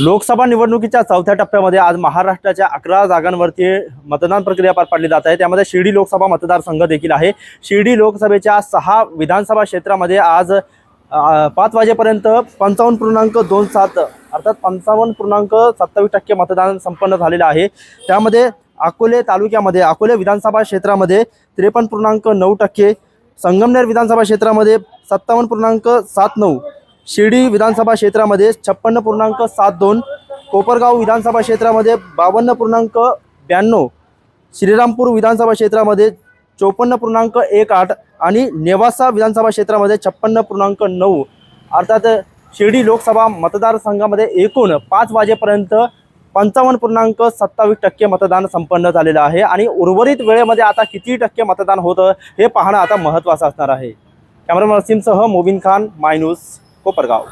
लोकसभा निवडणुकीच्या चौथ्या टप्प्यामध्ये आज महाराष्ट्राच्या अकरा जागांवरती मतदान प्रक्रिया पार पाडली जात आहे. त्यामध्ये शिर्डी लोकसभा मतदारसंघ देखील आहे. शिर्डी लोकसभेच्या सहा विधानसभा क्षेत्रामध्ये आज पाच वाजेपर्यंत पंचावन्न पूर्णांक दोन सात अर्थात पंचावन्न पूर्णांक सत्तावीस टक्के मतदान संपन्न झालेलं आहे. त्यामध्ये अकोले तालुक्यामध्ये अकोले विधानसभा क्षेत्रामध्ये त्रेपन्न पूर्णांक नऊ टक्के संगमनेर विधानसभा क्षेत्रामध्ये सत्तावन्न पूर्णांक सात नऊ शिर्डी विधानसभा क्षेत्रामध्ये छप्पन्न पूर्णांक सात दोन कोपरगाव विधानसभा क्षेत्रामध्ये बावन्न पूर्णांक ब्याण्णव श्रीरामपूर विधानसभा क्षेत्रामध्ये चोपन्न पूर्णांक एक आठ आणि नेवासा विधानसभा क्षेत्रामध्ये छप्पन्न पूर्णांक नऊ. अर्थात शिर्डी लोकसभा मतदारसंघामध्ये एकूण पाच वाजेपर्यंत पंचावन्न पूर्णांक सत्तावीस टक्के मतदान संपन्न झालेलं आहे आणि उर्वरित वेळेमध्ये आता किती टक्के मतदान होतं हे पाहणं आता महत्त्वाचं असणार आहे. कॅमेरामन वसीमसह मोबिन खान मायनूस न्यूज कोपरगाव